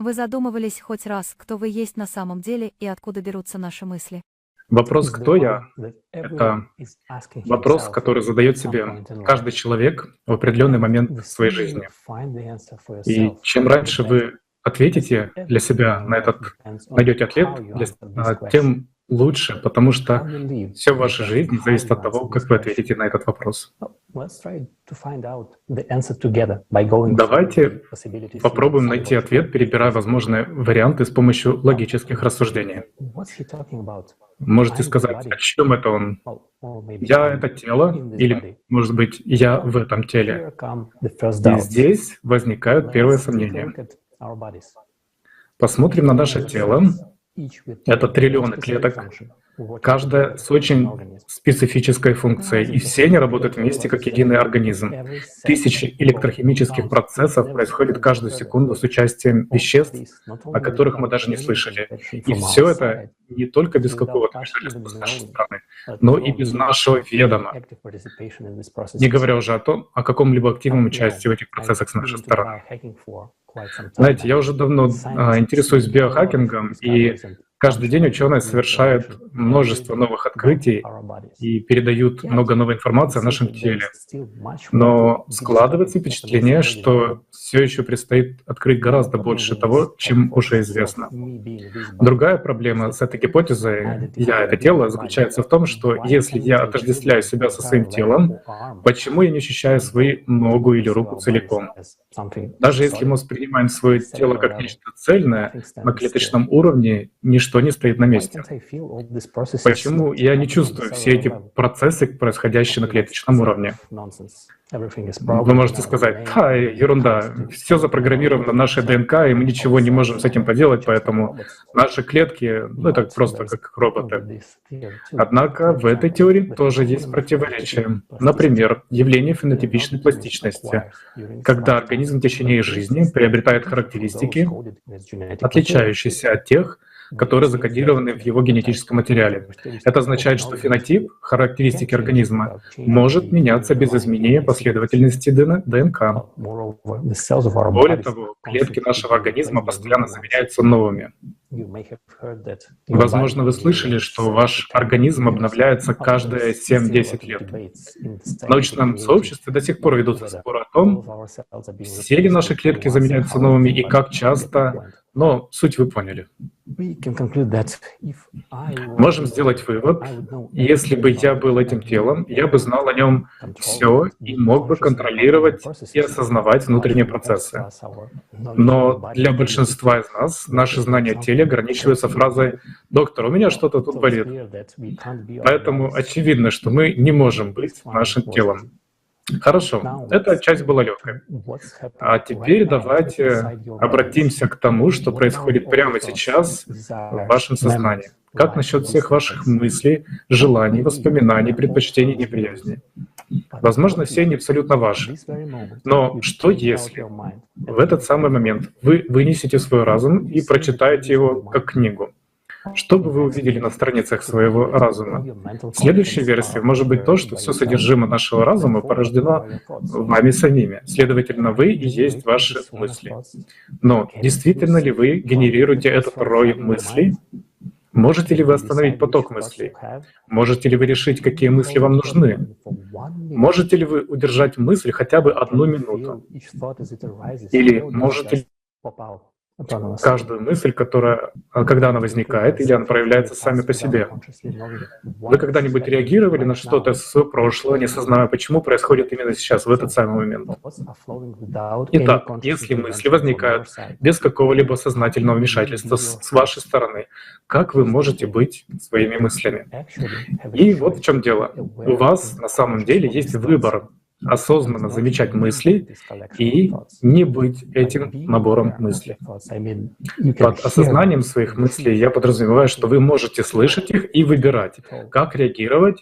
Вы задумывались хоть раз, кто вы есть на самом деле и откуда берутся наши мысли? Вопрос «Кто я?» — это вопрос, который задает себе каждый человек в определенный момент в своей жизни. И чем раньше вы ответите для себя на этот, найдете ответ, для, тем лучше, потому что все в вашей жизни зависит от того, как вы ответите на этот вопрос. Давайте попробуем найти ответ, перебирая возможные варианты с помощью логических рассуждений. Можете сказать, о чем это он? Я — это тело, или, может быть, я в этом теле. И здесь возникают первые сомнения. Посмотрим на наше тело, это триллионы клеток, каждая с очень специфической функцией, и все они работают вместе как единый организм. Тысячи электрохимических процессов происходят каждую секунду с участием веществ, о которых мы даже не слышали. И все это не только без какого-то вмешательства с нашей стороны, но и без нашего ведома. Не говоря уже о том, о каком-либо активном участии в этих процессах с нашей стороны. Знаете, я уже давно а, интересуюсь биохакингом, и Каждый день ученые совершают множество новых открытий и передают много новой информации о нашем теле. Но складывается впечатление, что все еще предстоит открыть гораздо больше того, чем уже известно. Другая проблема с этой гипотезой «я — это тело» заключается в том, что если я отождествляю себя со своим телом, почему я не ощущаю свою ногу или руку целиком? Даже если мы воспринимаем свое тело как нечто цельное, на клеточном уровне ничто ничто не стоит на месте. Почему я не чувствую все эти процессы, происходящие на клеточном уровне? Вы можете сказать, да, ерунда, все запрограммировано нашей ДНК, и мы ничего не можем с этим поделать, поэтому наши клетки, ну, это просто как роботы. Однако в этой теории тоже есть противоречия. Например, явление фенотипичной пластичности, когда организм в течение жизни приобретает характеристики, отличающиеся от тех, которые закодированы в его генетическом материале. Это означает, что фенотип, характеристики организма, может меняться без изменения последовательности ДНК. Более того, клетки нашего организма постоянно заменяются новыми. Возможно, вы слышали, что ваш организм обновляется каждые 7-10 лет. В научном сообществе до сих пор ведутся споры о том, все ли наши клетки заменяются новыми и как часто, но суть вы поняли. Можем сделать вывод, если бы я был этим телом, я бы знал о нем все и мог бы контролировать и осознавать внутренние процессы. Но для большинства из нас наши знания о теле ограничиваются фразой «доктор, у меня что-то тут болит». Поэтому очевидно, что мы не можем быть нашим телом. Хорошо, эта часть была легкой. А теперь давайте обратимся к тому, что происходит прямо сейчас в вашем сознании. Как насчет всех ваших мыслей, желаний, воспоминаний, предпочтений, неприязни? Возможно, все они абсолютно ваши. Но что если в этот самый момент вы вынесете свой разум и прочитаете его как книгу? Что бы вы увидели на страницах своего разума? Следующая версия может быть то, что все содержимое нашего разума порождено вами самими. Следовательно, вы и есть ваши мысли. Но действительно ли вы генерируете этот рой мыслей? Можете ли вы остановить поток мыслей? Можете ли вы решить, какие мысли вам нужны? Можете ли вы удержать мысль хотя бы одну минуту? Или можете ли каждую мысль, которая, а, когда она возникает, или она проявляется сами по себе. Вы когда-нибудь реагировали на что-то с своего прошлого, не осознавая, почему происходит именно сейчас, в этот самый момент? Итак, если мысли возникают без какого-либо сознательного вмешательства с вашей стороны, как вы можете быть своими мыслями? И вот в чем дело. У вас на самом деле есть выбор осознанно замечать мысли и не быть этим набором мыслей. Под осознанием своих мыслей я подразумеваю, что вы можете слышать их и выбирать, как реагировать